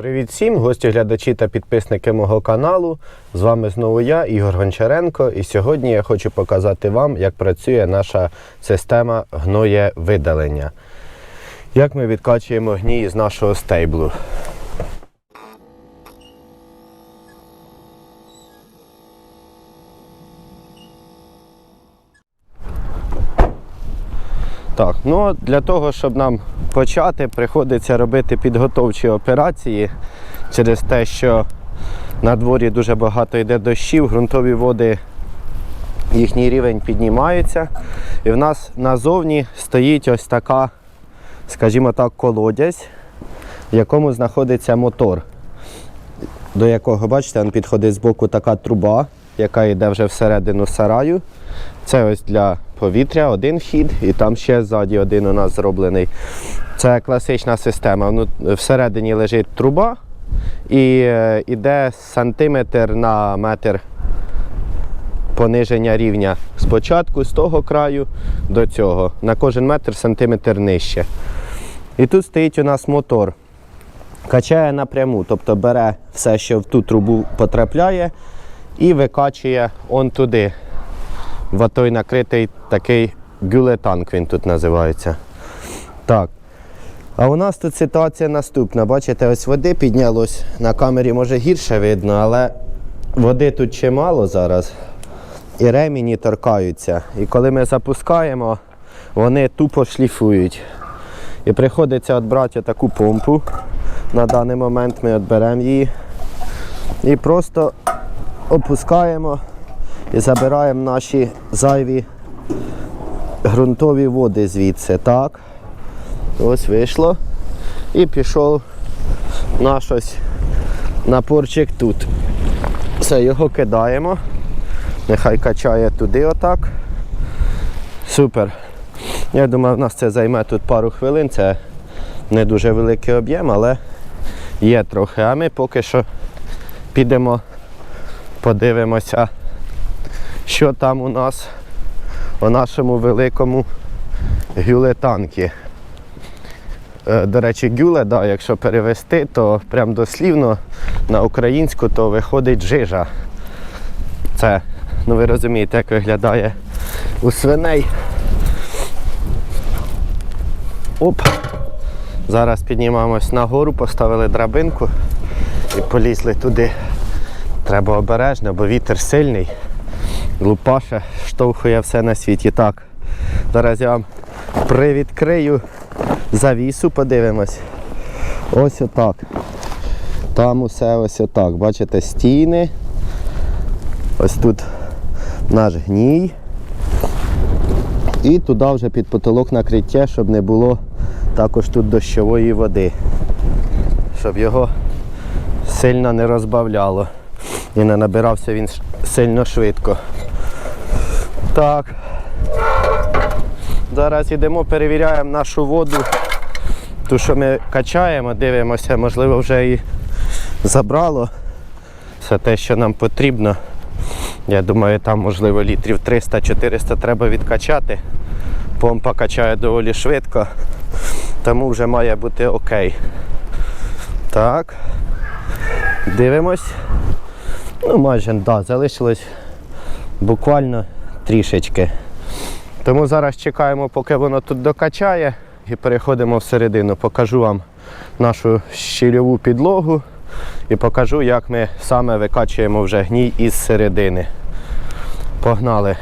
Привіт всім, гості, глядачі та підписники мого каналу. З вами знову я, Ігор Гончаренко. І сьогодні я хочу показати вам, як працює наша система гноєвидалення. Як ми відкачуємо гній з нашого стейблу. Так, ну для того, щоб нам почати, приходиться робити підготовчі операції через те, що на дворі дуже багато йде дощів, ґрунтові води, їхній рівень піднімається. І в нас назовні стоїть ось така, скажімо так, колодязь, в якому знаходиться мотор, до якого, бачите, він підходить з боку така труба, яка йде вже всередину сараю. Це ось для повітря один вхід, і там ще ззаді один у нас зроблений. Це класична система. Ну, всередині лежить труба і е, йде сантиметр на метр пониження рівня спочатку з того краю до цього. На кожен метр сантиметр нижче. І тут стоїть у нас мотор. Качає напряму, тобто бере все, що в ту трубу потрапляє, і викачує он туди в той накритий такий гюлетанк він тут називається. Так. А у нас тут ситуація наступна. Бачите, ось води піднялось. На камері може гірше видно, але води тут чимало зараз. І ремені торкаються. І коли ми запускаємо, вони тупо шліфують. І приходиться відбрати таку помпу. На даний момент ми відберемо її. І просто опускаємо і забираємо наші зайві ґрунтові води звідси. Так. Ось вийшло. І пішов наш ось напорчик тут. Все, його кидаємо. Нехай качає туди отак. Супер. Я думаю, в нас це займе тут пару хвилин. Це не дуже великий об'єм, але є трохи. А ми поки що підемо, подивимося що там у нас у нашому великому гюлетанкі. Е, До речі, гюле, да, якщо перевести, то прям дослівно на українську то виходить жижа. Це, ну ви розумієте, як виглядає у свиней. Оп! Зараз піднімаємось нагору, поставили драбинку і полізли туди. Треба обережно, бо вітер сильний. Лупаша штовхує все на світі. Так, зараз я вам привідкрию завісу, подивимось. Ось отак. Там усе ось отак. Бачите, стіни. Ось тут наш гній. І туди вже під потолок накриття, щоб не було також тут дощової води. Щоб його сильно не розбавляло. І не набирався він сильно швидко. Так. Зараз йдемо, перевіряємо нашу воду. Ту, що ми качаємо, дивимося, можливо, вже і забрало все те, що нам потрібно. Я думаю, там, можливо, літрів 300-400 треба відкачати. Помпа качає доволі швидко, тому вже має бути окей. Так. Дивимось. Ну, майже да, залишилось буквально трішечки. Тому зараз чекаємо, поки воно тут докачає і переходимо всередину. Покажу вам нашу щільову підлогу і покажу, як ми саме викачуємо вже гній із середини. Погнали.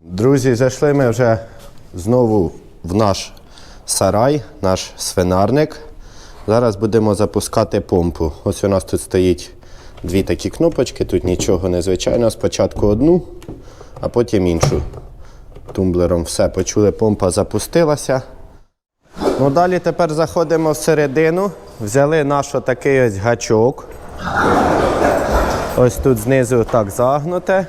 Друзі, зайшли ми вже знову в наш сарай, наш свинарник. Зараз будемо запускати помпу. Ось у нас тут стоїть дві такі кнопочки, тут нічого незвичайного. Спочатку одну, а потім іншу. Тумблером все почули, помпа запустилася. Ну, Далі тепер заходимо всередину, взяли наш такий ось гачок. Ось тут знизу так загнуте.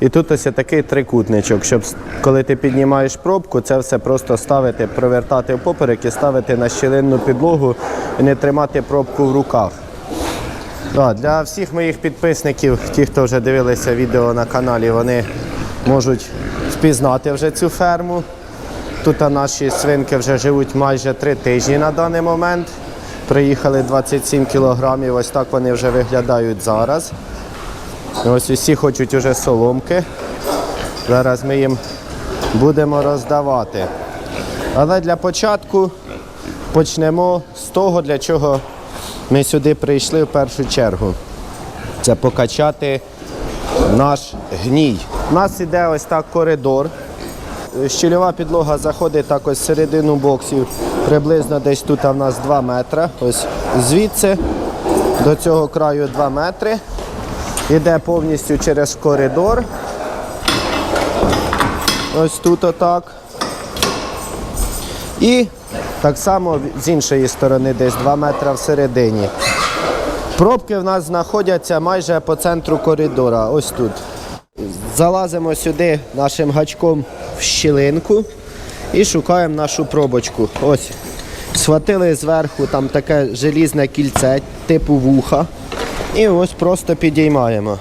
І тут ось такий трикутничок, щоб коли ти піднімаєш пробку, це все просто ставити, провертати впоперек і ставити на щілинну підлогу і не тримати пробку в руках. Да, для всіх моїх підписників, ті, хто вже дивилися відео на каналі, вони можуть впізнати вже цю ферму. Тут наші свинки вже живуть майже три тижні на даний момент. Приїхали 27 кілограмів, ось так вони вже виглядають зараз. Ось усі хочуть уже соломки. Зараз ми їм будемо роздавати. Але для початку почнемо з того, для чого ми сюди прийшли в першу чергу. Це покачати наш гній. У нас іде ось так коридор. Щільова підлога заходить так ось середину боксів, приблизно десь тут у нас 2 метри. Ось звідси до цього краю 2 метри. Іде повністю через коридор. Ось тут отак. І так само з іншої сторони, десь 2 метри всередині. Пробки в нас знаходяться майже по центру коридора. Ось тут. Залазимо сюди нашим гачком в щілинку і шукаємо нашу пробочку. Ось. Схватили зверху там таке желізне кільце, типу вуха. І ось просто підіймаємо.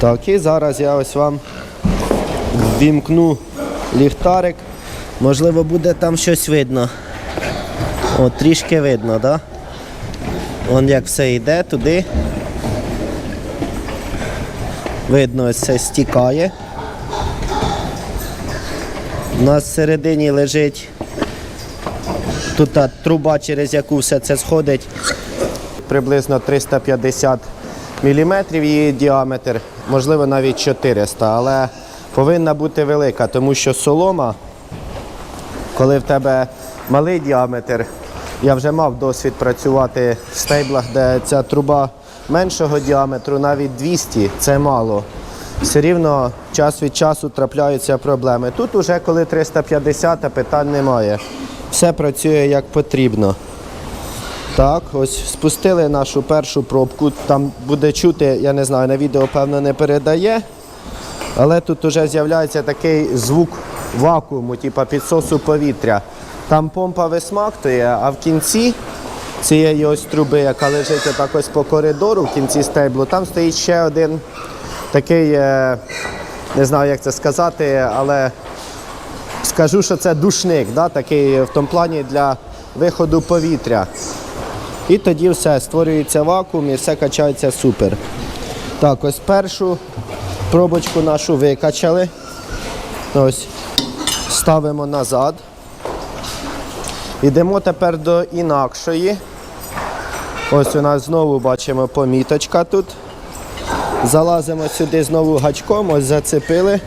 Так, і зараз я ось вам ввімкну ліхтарик. Можливо, буде там щось видно. О, трішки видно? Да? Вон як все йде туди. Видно, це стікає. У нас всередині лежить тут та труба, через яку все це сходить. Приблизно 350 мм її діаметр, можливо навіть 400, але повинна бути велика, тому що солома, коли в тебе малий діаметр, я вже мав досвід працювати в стейблах, де ця труба меншого діаметру, навіть 200 це мало. Все рівно час від часу трапляються проблеми. Тут уже коли 350, а питань немає. Все працює як потрібно. Так, ось спустили нашу першу пробку. Там буде чути, я не знаю, на відео певно не передає. Але тут вже з'являється такий звук вакууму, типу підсосу повітря. Там помпа висмактує, а в кінці цієї ось труби, яка лежить отак ось по коридору, в кінці стейблу, там стоїть ще один такий, е, не знаю, як це сказати, але скажу, що це душник, да, такий в тому плані для виходу повітря. І тоді все, створюється вакуум і все качається супер. Так, ось першу пробочку нашу викачали. Ось ставимо назад. Йдемо тепер до інакшої. Ось у нас знову бачимо поміточка тут. Залазимо сюди знову гачком, ось зацепили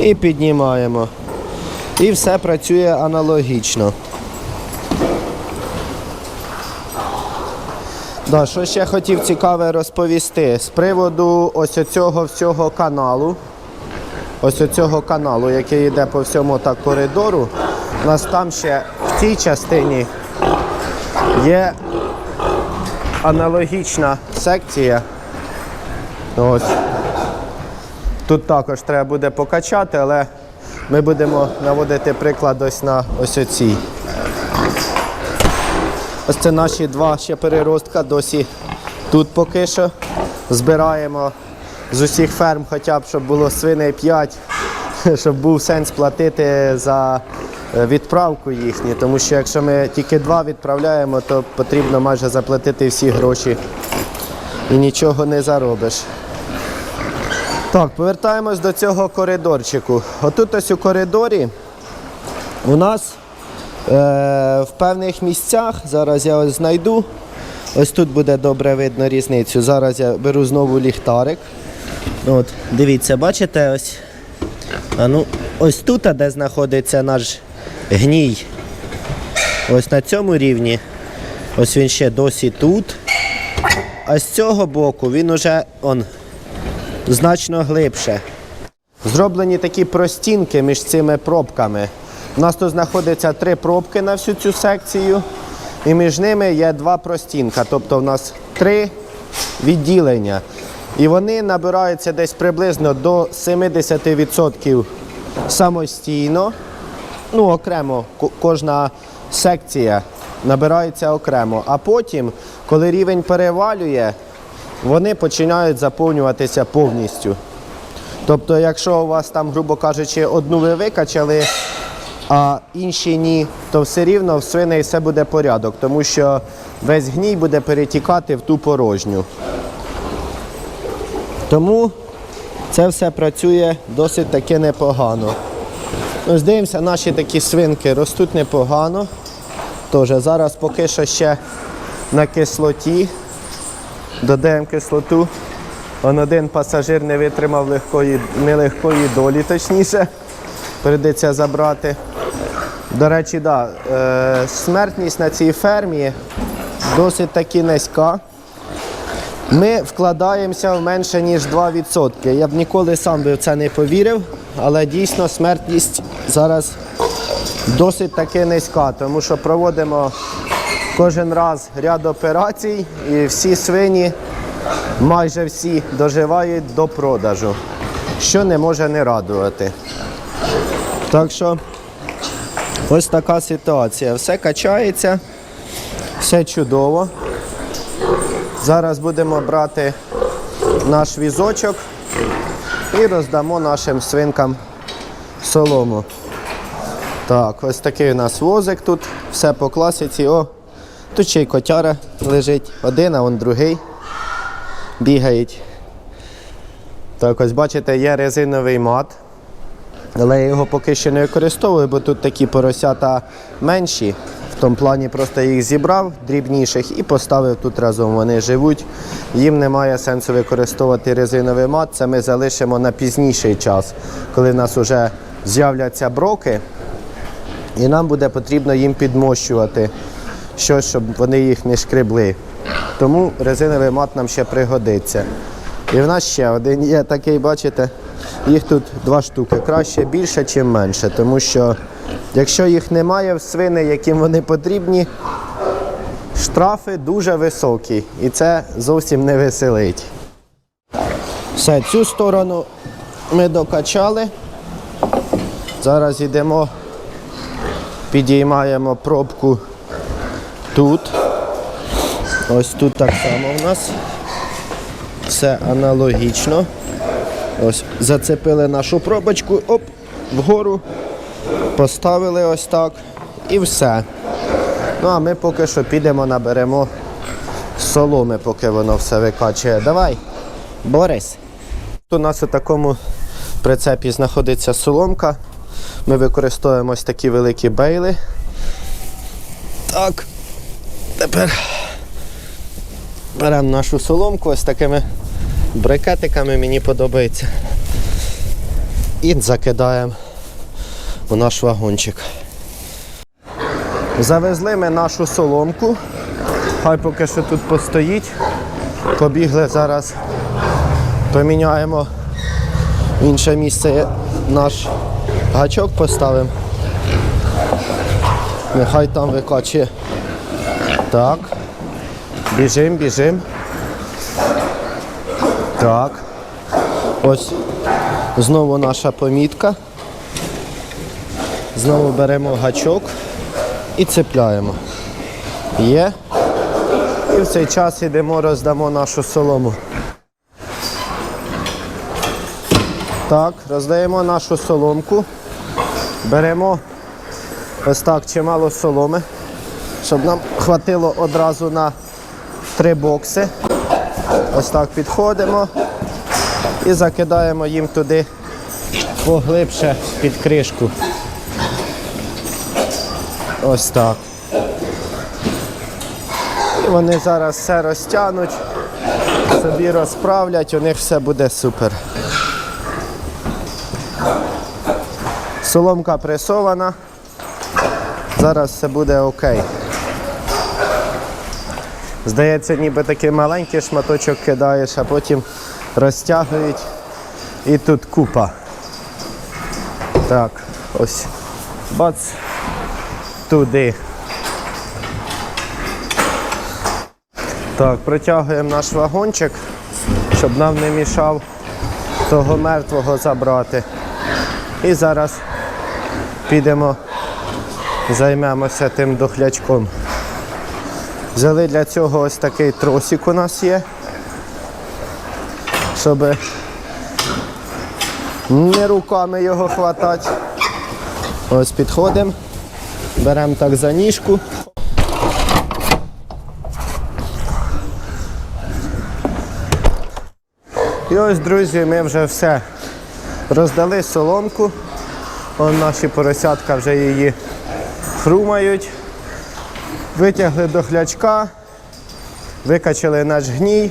і піднімаємо. І все працює аналогічно. Да, що ще хотів цікаве розповісти з приводу ось цього всього каналу. Ось цього каналу, який йде по всьому так коридору. У нас там ще в цій частині є аналогічна секція. Ось. Тут також треба буде покачати, але ми будемо наводити приклад ось на ось оцій. Ось це наші два ще переростка досі тут поки що. Збираємо з усіх ферм, хоча б щоб було свиней 5, щоб був сенс платити за е, відправку їхню. Тому що якщо ми тільки два відправляємо, то потрібно майже заплатити всі гроші і нічого не заробиш. Так, повертаємось до цього коридорчику. Отут ось у коридорі у нас е, в певних місцях, зараз я ось знайду, ось тут буде добре видно різницю. Зараз я беру знову ліхтарик. От, дивіться, бачите, ось, ну, ось тут, де знаходиться наш гній. Ось на цьому рівні. Ось він ще досі тут. А з цього боку він уже он, значно глибше. Зроблені такі простінки між цими пробками. У нас тут знаходиться три пробки на всю цю секцію, і між ними є два простінка. Тобто в нас три відділення. І вони набираються десь приблизно до 70% самостійно. Ну, окремо, кожна секція набирається окремо. А потім, коли рівень перевалює, вони починають заповнюватися повністю. Тобто, якщо у вас там, грубо кажучи, одну ви викачали а інші ні, то все рівно в свиней все буде порядок, тому що весь гній буде перетікати в ту порожню. Тому це все працює досить таки непогано. Ось дивимося, наші такі свинки ростуть непогано. Тож зараз поки що ще на кислоті. Додаємо кислоту. Он один пасажир не витримав легкої, нелегкої долі, точніше. Прийдеться забрати. До речі, да, е, смертність на цій фермі досить таки низька. Ми вкладаємося в менше ніж 2%. Я б ніколи сам би в це не повірив, але дійсно смертність зараз досить таки низька, тому що проводимо кожен раз ряд операцій і всі свині, майже всі, доживають до продажу, що не може не радувати. Так що ось така ситуація. Все качається, все чудово. Зараз будемо брати наш візочок і роздамо нашим свинкам солому. Так, ось такий у нас возик тут, все по класиці. О, тут ще й котяра лежить. Один, а он другий. Бігають. Так, ось бачите, є резиновий мат. Але я його поки що не використовую, бо тут такі поросята менші. В тому плані просто їх зібрав дрібніших і поставив тут разом. Вони живуть. Їм немає сенсу використовувати резиновий мат. Це ми залишимо на пізніший час, коли в нас вже з'являться броки. І нам буде потрібно їм підмощувати щось, щоб вони їх не шкребли. Тому резиновий мат нам ще пригодиться. І в нас ще один є такий, бачите, їх тут два штуки. Краще більше, чим менше. Тому що якщо їх немає в свини, яким вони потрібні, штрафи дуже високі. І це зовсім не веселить. Все, цю сторону ми докачали. Зараз йдемо, підіймаємо пробку тут. Ось тут так само в нас. Все аналогічно. Ось зацепили нашу пробочку, оп, вгору, поставили ось так і все. Ну а ми поки що підемо, наберемо соломи, поки воно все викачує. Давай, Борис. У нас у такому прицепі знаходиться соломка. Ми використовуємо ось такі великі бейли. Так, тепер беремо нашу соломку ось такими брикетиками, мені подобається. І закидаємо у наш вагончик. Завезли ми нашу соломку. Хай поки що тут постоїть. Побігли зараз, поміняємо інше місце наш гачок поставимо. Нехай там викачує. Так. Біжим, біжим. Так. Ось знову наша помітка. Знову беремо гачок і цепляємо. Є. І в цей час йдемо, роздамо нашу солому. Так, роздаємо нашу соломку. Беремо ось так чимало соломи, щоб нам хватило одразу на три бокси. Ось так підходимо і закидаємо їм туди поглибше під кришку. Ось так. І вони зараз все розтягнуть, собі розправлять, у них все буде супер. Соломка пресована. Зараз все буде окей. Здається, ніби такий маленький шматочок кидаєш, а потім розтягують і тут купа. Так, ось. Бац. Туди. Так, протягуємо наш вагончик, щоб нам не мішав того мертвого забрати. І зараз підемо, займемося тим дохлячком. Взяли для цього ось такий тросик у нас є, щоб не руками його хватати, Ось підходимо, беремо так за ніжку. І ось, друзі, ми вже все роздали соломку. Вон наші поросятка вже її хрумають. Витягли до глячка, викачали наш гній,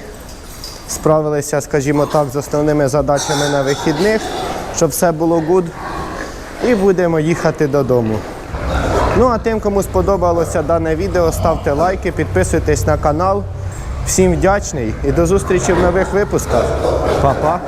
справилися, скажімо так, з основними задачами на вихідних, щоб все було гуд. І будемо їхати додому. Ну а тим, кому сподобалося дане відео, ставте лайки, підписуйтесь на канал. Всім вдячний і до зустрічі в нових випусках. Па-па!